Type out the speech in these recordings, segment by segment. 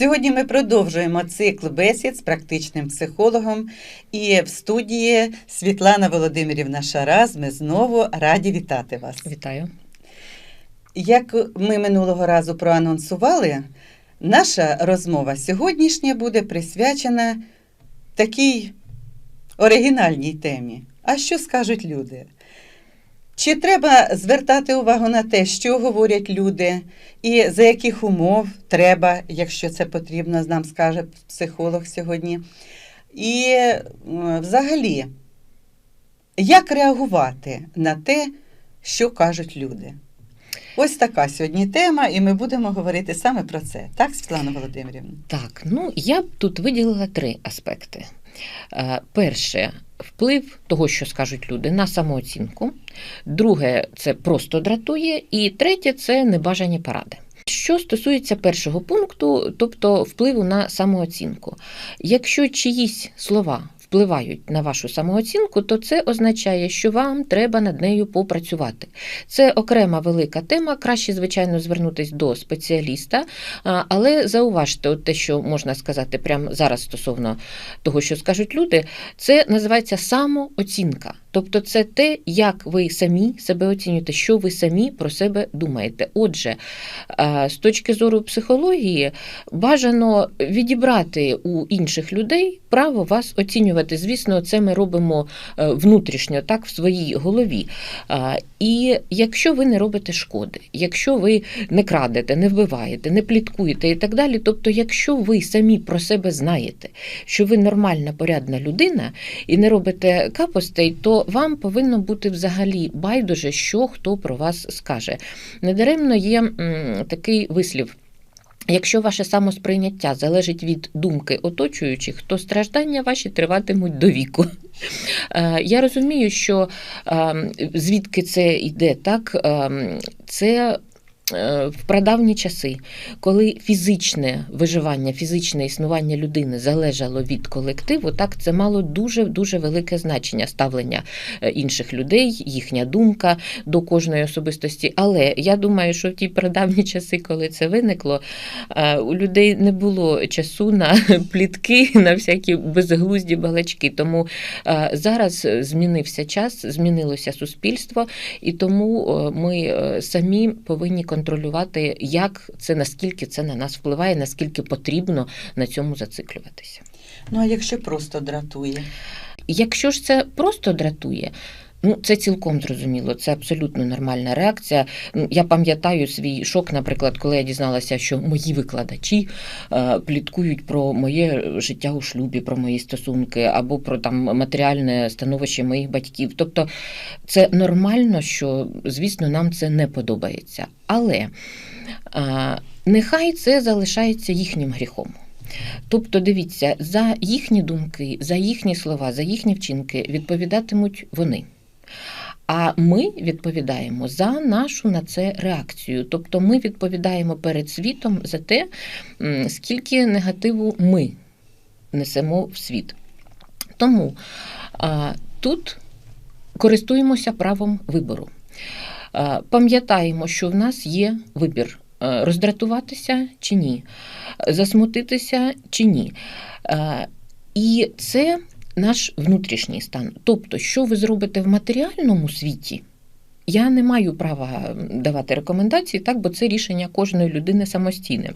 Сьогодні ми продовжуємо цикл бесід з практичним психологом. І в студії Світлана Володимирівна Шараз. Ми знову раді вітати вас. Вітаю. Як ми минулого разу проанонсували, наша розмова сьогоднішня буде присвячена такій оригінальній темі. А що скажуть люди? Чи треба звертати увагу на те, що говорять люди, і за яких умов треба, якщо це потрібно, нам скаже психолог сьогодні. І е, взагалі, як реагувати на те, що кажуть люди? Ось така сьогодні тема, і ми будемо говорити саме про це. Так, Світлана Володимирівна? Так, ну я б тут виділила три аспекти. Е, Перше, вплив того, що скажуть люди, на самооцінку. Друге, це просто дратує. І третє це небажані поради. Що стосується першого пункту, тобто впливу на самооцінку. Якщо чиїсь слова впливають на вашу самооцінку, то це означає, що вам треба над нею попрацювати. Це окрема велика тема. Краще, звичайно, звернутися до спеціаліста, але зауважте, от те, що можна сказати прямо зараз стосовно того, що скажуть люди, це називається самооцінка. Тобто, це те, як ви самі себе оцінюєте, що ви самі про себе думаєте. Отже, з точки зору психології, бажано відібрати у інших людей право вас оцінювати. Звісно, це ми робимо е, внутрішньо, так, в своїй голові. І якщо ви не робите шкоди, якщо ви не крадете, не вбиваєте, не пліткуєте і так далі, тобто, якщо ви самі про себе знаєте, що ви нормальна, порядна людина і не робите капостей, то вам повинно бути взагалі байдуже, що хто про вас скаже. Недаремно є такий вислів. Якщо ваше самосприйняття залежить від думки оточуючих, то страждання ваші триватимуть до віку. Е, Я розумію, що е, звідки це йде, так е, це. Е, В прадавні часи, коли фізичне виживання, фізичне існування людини залежало від колективу, так це мало дуже дуже велике значення ставлення е, інших людей, їхня думка до кожної особистості. Але я думаю, що в ті прадавні часи, коли це виникло, е, у людей не було часу на плітки, на всякі безглузді балачки. Тому зараз змінився час, змінилося суспільство, і тому ми самі повинні контролювати, як це наскільки це на нас впливає, наскільки потрібно на цьому зациклюватися. Ну, а якщо просто дратує? Якщо ж це просто дратує. Ну, це цілком зрозуміло, це абсолютно нормальна реакція. Ну, Я пам'ятаю свій шок, наприклад, коли я дізналася, що мої викладачі е, пліткують про моє життя у шлюбі, про мої стосунки або про там матеріальне становище моїх батьків. Тобто це нормально, що, звісно, нам це не подобається. Але е, нехай це залишається їхнім гріхом. Тобто, дивіться, за їхні думки, за їхні слова, за їхні вчинки відповідатимуть вони. А ми відповідаємо за нашу на це реакцію. Тобто ми відповідаємо перед світом за те, скільки негативу ми несемо в світ. Тому а, тут користуємося правом вибору. Пам'ятаємо, що в нас є вибір е, роздратуватися чи ні, засмутитися чи ні. І це наш внутрішній стан. Тобто, що ви зробите в матеріальному світі, я не маю права давати рекомендації, так, бо це рішення кожної людини самостійне.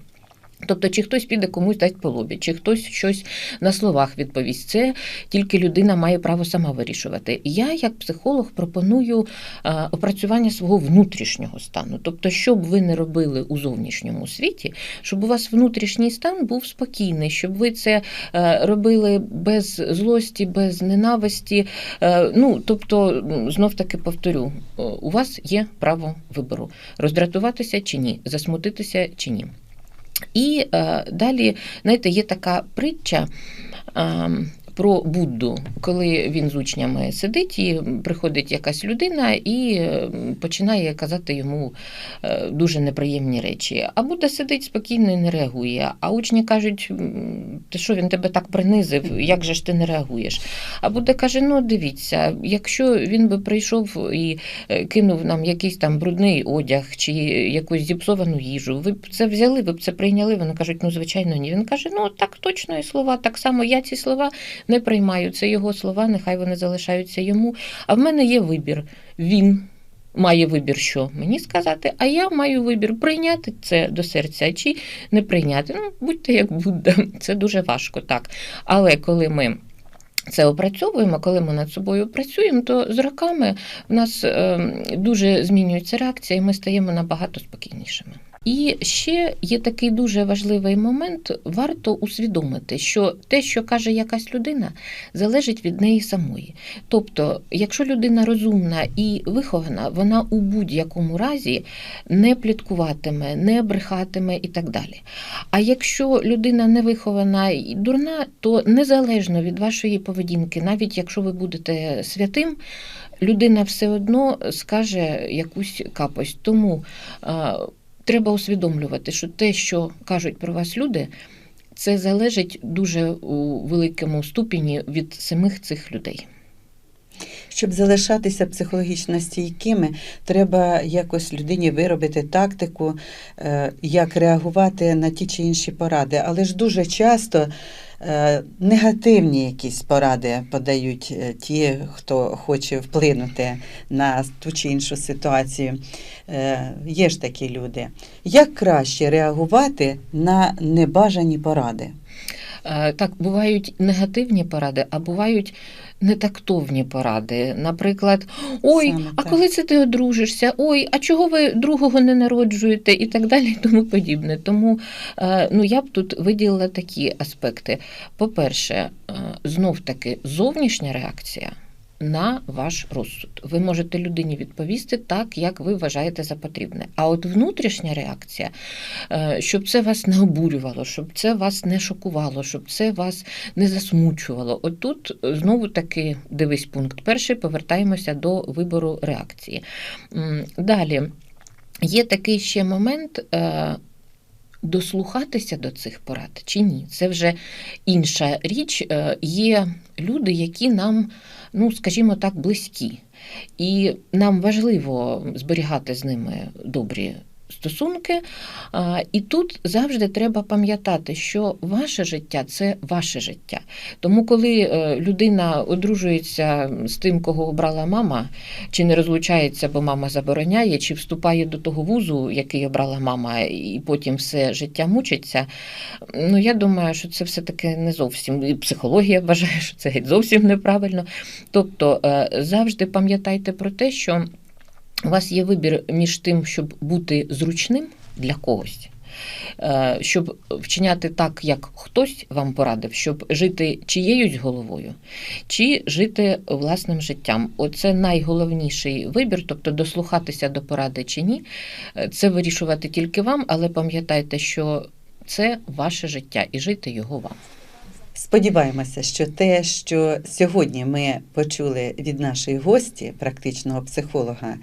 Тобто, чи хтось піде комусь дасть по лобі, чи хтось щось на словах відповість, це тільки людина має право сама вирішувати. Я, як психолог, пропоную е, опрацювання свого внутрішнього стану. Тобто, що б ви не робили у зовнішньому світі, щоб у вас внутрішній стан був спокійний, щоб ви це е, робили без злості, без ненависті. Е, Ну, тобто, знов таки повторю, у вас є право вибору роздратуватися чи ні, засмутитися чи ні. І е, далі, знаєте, є така притча е, про Будду, коли він з учнями сидить, і приходить якась людина і е, починає казати йому е, дуже неприємні речі. А Будда сидить спокійно і не реагує. А учні кажуть: ти що він тебе так принизив? Як же ж ти не реагуєш? А Будда каже: ну дивіться, якщо він би прийшов і е, кинув нам якийсь там брудний одяг чи якусь зіпсовану їжу, ви б це взяли, ви б це прийняли. Вони кажуть, ну звичайно, ні. Він каже: ну так точно і слова. Так само я ці слова не приймаю. Це його слова, нехай вони залишаються йому. А в мене є вибір. Він. Має вибір, що мені сказати, а я маю вибір прийняти це до серця чи не прийняти. Ну, будьте як Будда, це дуже важко, так. Але коли ми це опрацьовуємо, коли ми над собою працюємо, то з роками в нас е, дуже змінюється реакція, і ми стаємо набагато спокійнішими. І ще є такий дуже важливий момент: варто усвідомити, що те, що каже якась людина, залежить від неї самої. Тобто, якщо людина розумна і вихована, вона у будь-якому разі не пліткуватиме, не брехатиме і так далі. А якщо людина невихована і дурна, то незалежно від вашої поведінки, навіть якщо ви будете святим, людина все одно скаже якусь капость. Тому треба усвідомлювати, що те, що кажуть про вас люди, це залежить дуже у великому ступені від самих цих людей. Щоб залишатися психологічно стійкими, треба якось людині виробити тактику, е, як реагувати на ті чи інші поради. Але ж дуже часто е, негативні якісь поради подають е, ті, хто хоче вплинути на ту чи іншу ситуацію. Є ж такі люди. Як краще реагувати на небажані поради? Е, Так, бувають негативні поради, а бувають нетактовні поради. Наприклад, ой, Саме а так. коли це ти одружишся? Ой, а чого ви другого не народжуєте? І так далі, і тому подібне. Тому е, ну, я б тут виділила такі аспекти. По-перше, е, знов таки зовнішня реакція. На ваш розсуд. Ви можете людині відповісти так, як ви вважаєте за потрібне. А от внутрішня реакція, е, щоб це вас не обурювало, щоб це вас не шокувало, щоб це вас не засмучувало. От тут знову таки дивись пункт перший, повертаємося до вибору реакції. Далі є такий ще момент. Дослухатися до цих порад чи ні, це вже інша річ. Е, Є люди, які нам, ну скажімо так, близькі, і нам важливо зберігати з ними добрі стосунки. І тут завжди треба пам'ятати, що ваше життя це ваше життя. Тому, коли е, людина одружується з тим, кого обрала мама, чи не розлучається, бо мама забороняє, чи вступає до того вузу, який обрала мама, і потім все життя мучиться. Ну я думаю, що це все таки не зовсім. І психологія вважає, що це зовсім неправильно. Тобто е, завжди пам'ятайте про те, що у вас є вибір між тим, щоб бути зручним для когось. е, Щоб вчиняти так, як хтось вам порадив, щоб жити чиєюсь головою, чи жити власним життям. Оце найголовніший вибір, тобто дослухатися до поради чи ні. Е, Це вирішувати тільки вам, але пам'ятайте, що це ваше життя і жити його вам. Сподіваємося, що те, що сьогодні ми почули від нашої гості, практичного психолога,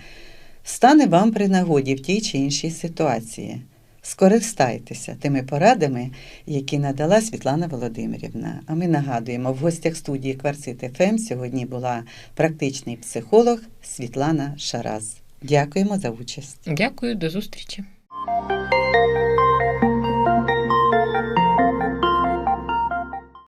стане вам при нагоді в тій чи іншій ситуації. Скористайтеся тими порадами, які надала Світлана Володимирівна. А ми нагадуємо, в гостях студії Кварцит ФМ сьогодні була практичний психолог Світлана Шараз. Дякуємо за участь. Дякую, до зустрічі.